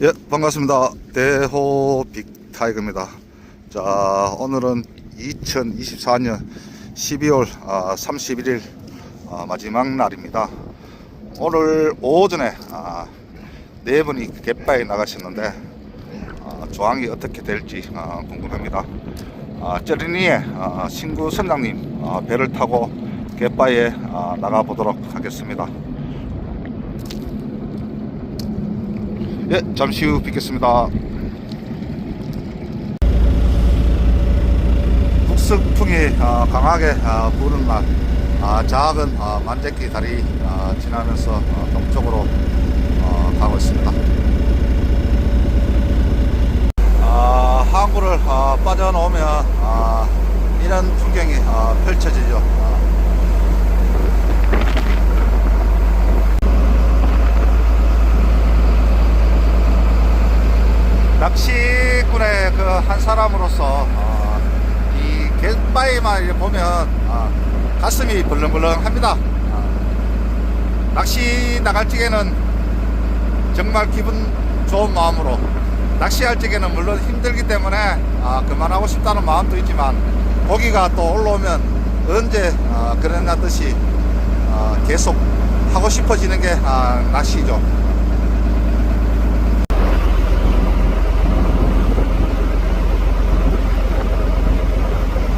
예, 반갑습니다. 대호 빅타이거입니다. 자, 오늘은 2024년 12월 아, 31일 아, 마지막 날입니다. 오늘 오전에 아, 네 분이 갯바에 나가셨는데 아, 조항이 어떻게 될지 아, 궁금합니다. 아, 쩌리니의 아, 신구 선장님 아, 배를 타고 갯바에 아, 나가 보도록 하겠습니다. 예, 잠시 후 뵙겠습니다. 북석풍이 아, 강하게 아, 부는 날, 아, 작은 아, 만재기 다리 아, 지나면서 어, 동쪽으로 어, 가고 있습니다. 아, 항구를 아, 빠져나오면 아, 이런 풍경이 아, 펼쳐지죠. 아, 낚시꾼의 그 한 사람으로서 어, 이 갯바위만 보면 어, 가슴이 벌렁벌렁합니다. 어, 낚시 나갈 적에는 정말 기분 좋은 마음으로 낚시할 적에는 물론 힘들기 때문에 아, 그만하고 싶다는 마음도 있지만 고기가 또 올라오면 언제 아, 그랬나 듯이 아, 계속 하고 싶어지는 게 아, 낚시죠.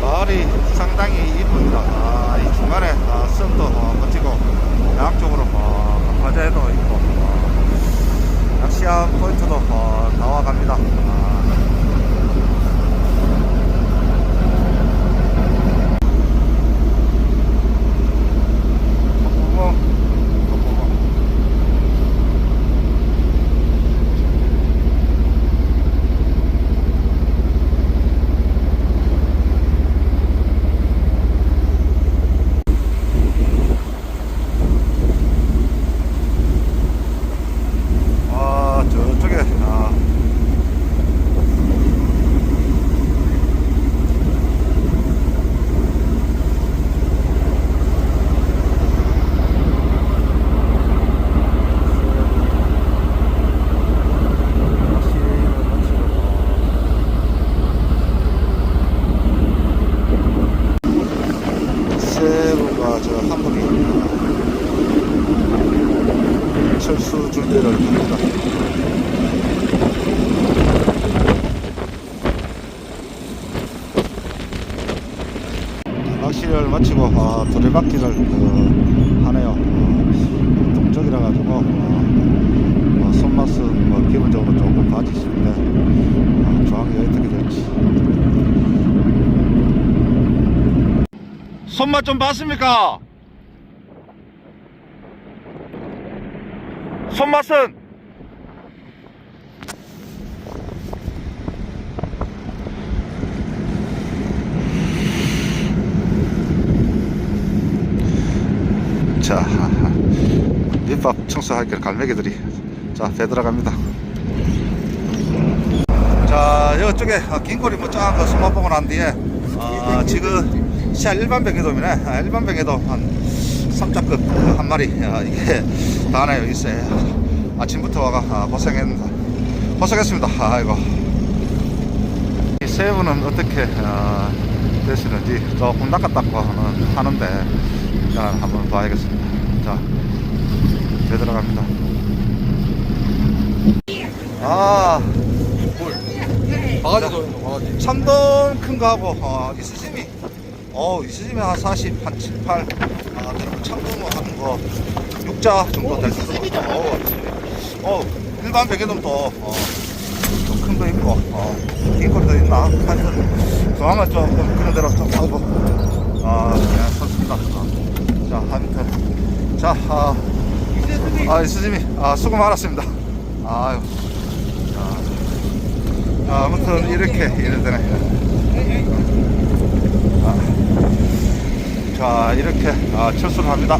마을이 상당히 이쁩니다. 아, 이 중간에 아, 섬도 어, 멋지고 양쪽으로 어, 화재도 있고 어, 낚시한 포인트도 어, 나와갑니다. 아, 콧구멍, 콧구멍. 아 저쪽에 아, 세부가 저 한복이 철수 준비를 합니다. 낚시를 마치고 아, 두레바퀴를 그, 하네요. 어, 동쪽이라 가지고 어, 뭐 손맛은 뭐 기본적으로 조금 빠지시는데 어, 조항이 어떻게 될지. 손맛 좀 봤습니까? 손맛은 자 밑밥 청소할 길 갈매기들이. 자배 들어갑니다. 자 이쪽에 뭐 작은 거 손맛 보고 난 뒤에 아, 지금 시야 일반 병해돔이네. 아, 일반 병해돔 한 3자급 한 마리. 아, 이게 다 하나 여기 있어요 아침부터 와가 아, 고생했습니다 고생했습니다. 아이고. 이 새우는 어떻게 아, 되시는지 조금 낚았다고 하는, 하는데 일단 한번 봐야겠습니다. 자배 들어갑니다. 아 바가지도 있는 거 바가지. 참돔 큰거 하고 어, 이수심이 어 이수심이 한 40, 한 7, 8 아, 그리고 참돔 하는 거 육자 정도 될 있고. 어, 어 일반 베개돔도 어, 좀큰거 있고 어, 긴 것도 있나? 하여튼 조항은 조금 그런 대로 좀 하고. 아 그냥 좋습니다. 어. 자 아무튼 자 아, 아 이수심이 아 수고 많았습니다 아유 아, 아무튼 이렇게 이래 되네. 아, 자, 이렇게 아, 철수를 합니다.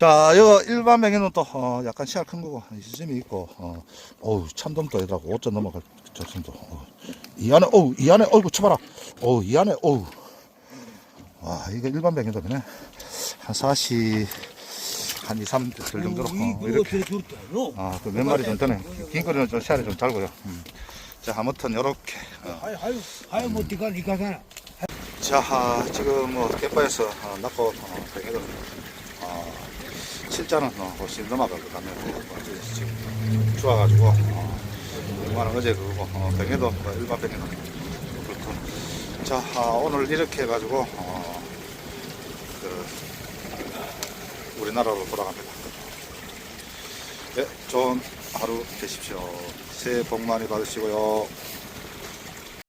자, 이거 일반 맹에는 또 어, 약간 씨알 큰 거고 시점이 있고, 어, 어우 참돔도 이라고 5점 넘어갈 정도. 어. 이 안에, 어우 이 안에, 어이구 쳐봐라. 어우 이 안에, 어우. 와, 이거 일반 맹에돔이네. 한 40, 한 2, 3들 정도로 이 어, 그거 이렇게. 아, 그 몇 마리 정도는 긴 거는 좀 시야를 좀 달고요. 음. 자, 아무튼 요렇게 어. 아유 아유 아유 뭐 니가 니가 사나. 자, 아, 지금 뭐 갯바에서 어, 낳고 어, 뱅에도 어, 실자는 어, 혹시 넘어갈 것 같네요. 어, 지금 좋아가지고 어, 얼마나 어제 그거고 어, 뱅에도 뭐 일반 뱅에도 그렇고 자, 아, 오늘 이렇게 해가지고 어, 그 우리 나라로 돌아갑니다. 네, 좋은 하루 되십시오. 새해 복 많이 받으시고요.